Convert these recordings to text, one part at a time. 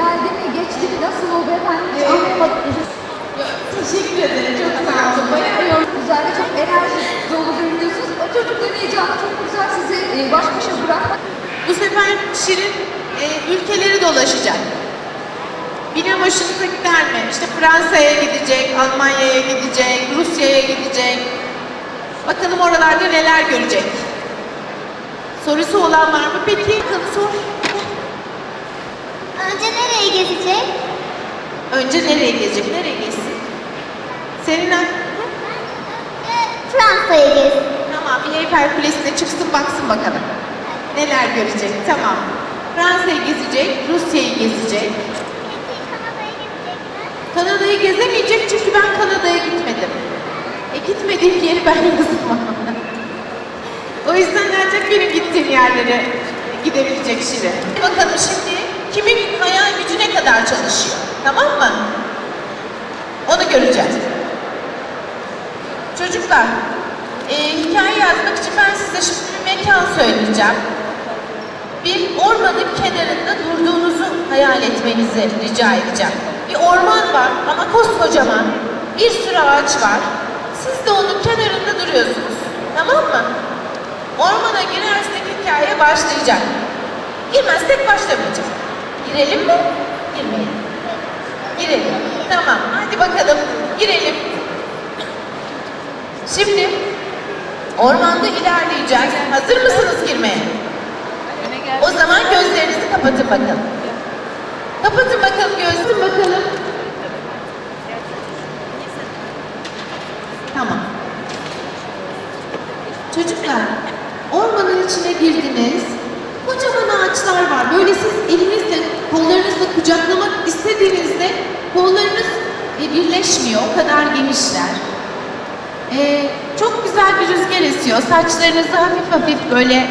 geldi mi, geçti mi, nasıl oldu efendim hiç anlamadım. Teşekkür ederim. Çok sağ olun. Bayağı güzel ve çok enerji dolu görünüyorsunuz. O çocukların heyecanı çok güzel sizi e, baş başa bırakmak. Bu sefer Şirin e, ülkeleri dolaşacak. Bilmem hoşunuza gider mi? İşte Fransa'ya gidecek, Almanya'ya gidecek, Rusya'ya gidecek. Bakalım oralarda neler görecek. Sorusu olan var mı? Peki, bakalım sor. Önce nereye gezecek? Önce nereye gezecek? Nereye gezsin? Senin Fransa'ya gezsin. Tamam, bir Eyfel Kulesi'ne çıksın baksın bakalım. Neler görecek? Tamam. Fransa'yı gezecek, Rusya'yı gezecek. Kanada'yı gezemeyecek çünkü ben Kanada'ya gitmedim. E gitmediğim yeri ben yazmam. o yüzden ancak benim gittiğim yerlere gidebilecek Şirin. Bakalım şimdi kimin hayal gücü ne kadar çalışıyor. Tamam mı? Onu göreceğiz. Çocuklar, e, hikaye yazmak için ben size şimdi bir mekan söyleyeceğim. Bir ormanın kenarında durduğunuzu hayal etmenizi rica edeceğim. Bir orman var ama koskocaman. Bir sürü ağaç var. Siz de onun kenarında duruyorsunuz. Tamam mı? Ormana girersek hikaye başlayacak. Girmezsek başlamayacak. Girelim mi? Girmeyelim. Girelim. Tamam. Hadi bakalım. Girelim. Şimdi ormanda ilerleyeceğiz. Hazır mısınız girmeye? O zaman gözlerinizi kapatın bakalım. Kapatın bakalım gözünü bakalım. Tamam. Çocuklar, ormanın içine girdiniz. Kocaman ağaçlar var. Böyle siz elinizle, kollarınızla kucaklamak istediğinizde kollarınız e, birleşmiyor. O kadar genişler. Ee, çok güzel bir rüzgar esiyor. Saçlarınızı hafif hafif böyle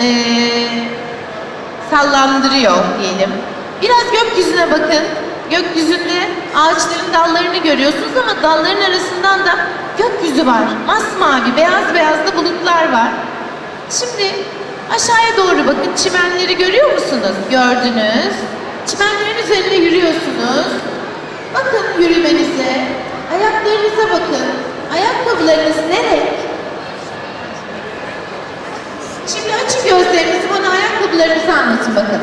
ee, sallandırıyor diyelim. Biraz gökyüzüne bakın. Gökyüzünde ağaçların dallarını görüyorsunuz ama dalların arasından da gökyüzü var. Masmavi, beyaz beyaz da bulutlar var. Şimdi aşağıya doğru bakın. Çimenleri görüyor musunuz? Gördünüz. Çimenlerin üzerinde yürüyorsunuz. Bakın yürümenize. Ayaklarınıza bakın. Ayakkabılarınız ne renk? Şimdi açın gözlerinizi bana ayakkabılarınızı anlatın bakalım.